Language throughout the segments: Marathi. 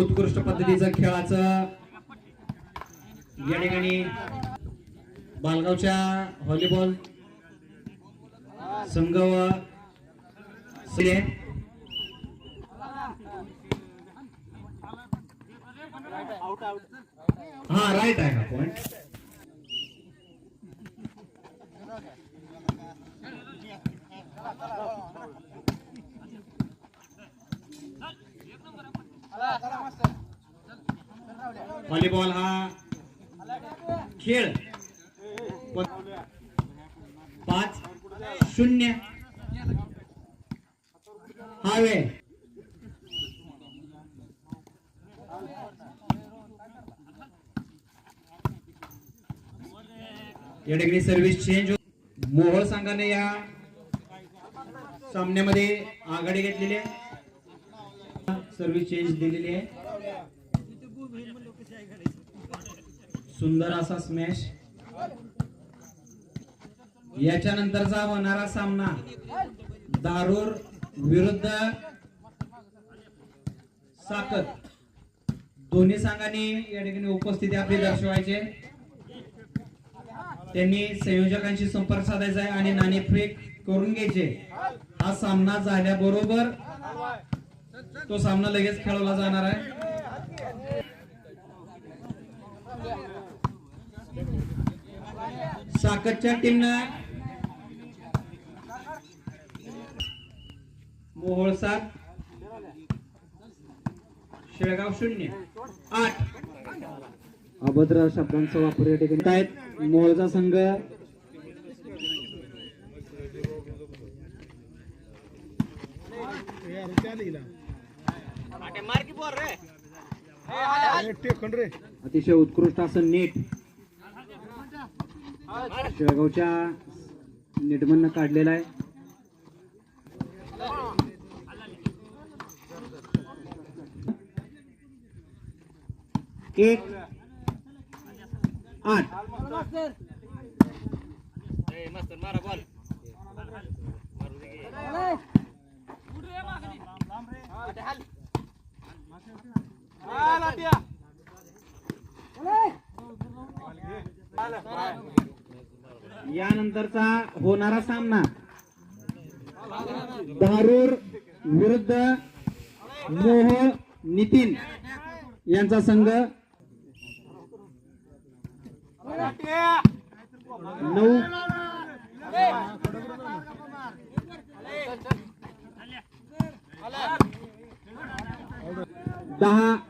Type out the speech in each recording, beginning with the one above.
उत्कृष्ट पद्धतीचं खेळाचं या ठिकाणी बालगावच्या व्हॉलीबॉल संघ व हा राईट आहे हा पॉइंट व्हॉलीबॉल हा खेळ. पाच शून्य. हा वेळ. या ठिकाणी सर्व्हिस हो- चेंज मोहोळ संघाने या सामन्यामध्ये आघाडी घेतलेली आहे. सर्विस चेंज दिलेली आहे. सुंदर असा स्मॅश याच्यानंतरचा होणारा सामना दारूर विरुद्ध साकत. दोन्ही संघांनी या ठिकाणी उपस्थिती आपली दर्शवायचे. त्यांनी संयोजकांशी संपर्क साधायचा आहे आणि नाणे फेक करून घ्यायचे. हा सामना झाल्याबरोबर तो सामना लगेच खेळवला जाणार आहे. साकतच्या टीमनं मोहोळ सात शेळगाव शून्य आठ. अभद्र शब्दांचा वापर या ठिकाणी आहेत मोहोळचा संघ अतिशय उत्कृष्ट असं नेट शेळगावच्या नेटमधनं काढलेला आहे. एक आठ. यानंतरचा होणारा सामना धारूर विरुद्ध मोह नितीन यांचा संघ नऊ दहा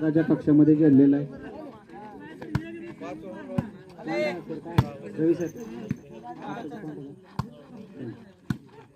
राजा पक्षामध्ये गेलेला आहे. रवी सर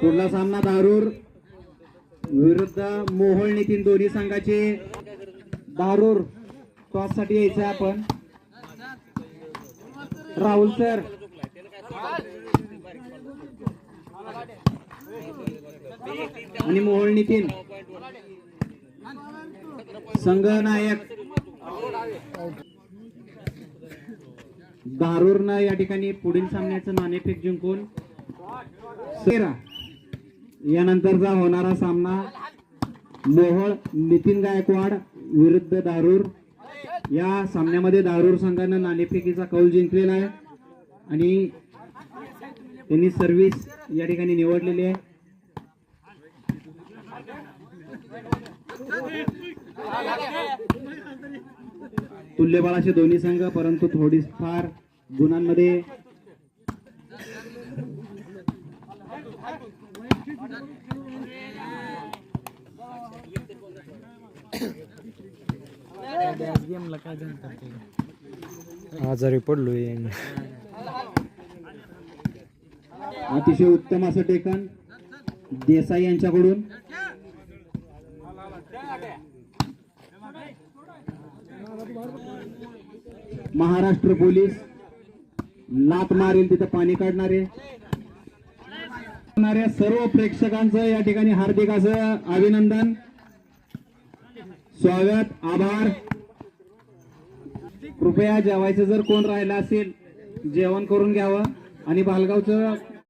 पुढला सामना दारूर. विरुद्ध मोहोळ नितीन दोन्ही संघाचे. दारूर. टॉससाठी यायचं आहे आपण. राहुल सर. आणि मोहोळ नितीन. संघनायक. दारूरनं या ठिकाणी पुढील सामन्याचं नाणेफेक जिंकून सेरा. यानंतरचा होणारा सामना मोहोळ नितीन गायकवाड विरुद्ध दारूर. या सामन्यामध्ये दारूर संघानं नाणेफेकीचा कौल जिंकलेला आहे. आणि त्यांनी सर्व्हिस या ठिकाणी निवडलेली आहे. तुल्यबळ असे दोन्ही संघ परंतु थोडी फार गुणांमध्ये आजारी पडलोय. अतिशय उत्तम असं टेकन देसाई यांच्याकडून. महाराष्ट्र पोलीस लात मारेल तिथं पाणी काढणारे. सर्व प्रेक्षकांचं या ठिकाणी हार्दिक असं अभिनंदन. स्वागत आभार. कृपया जेवायचं जर कोण राहिलं असेल जेवण करून घ्यावं. आणि बालगावचं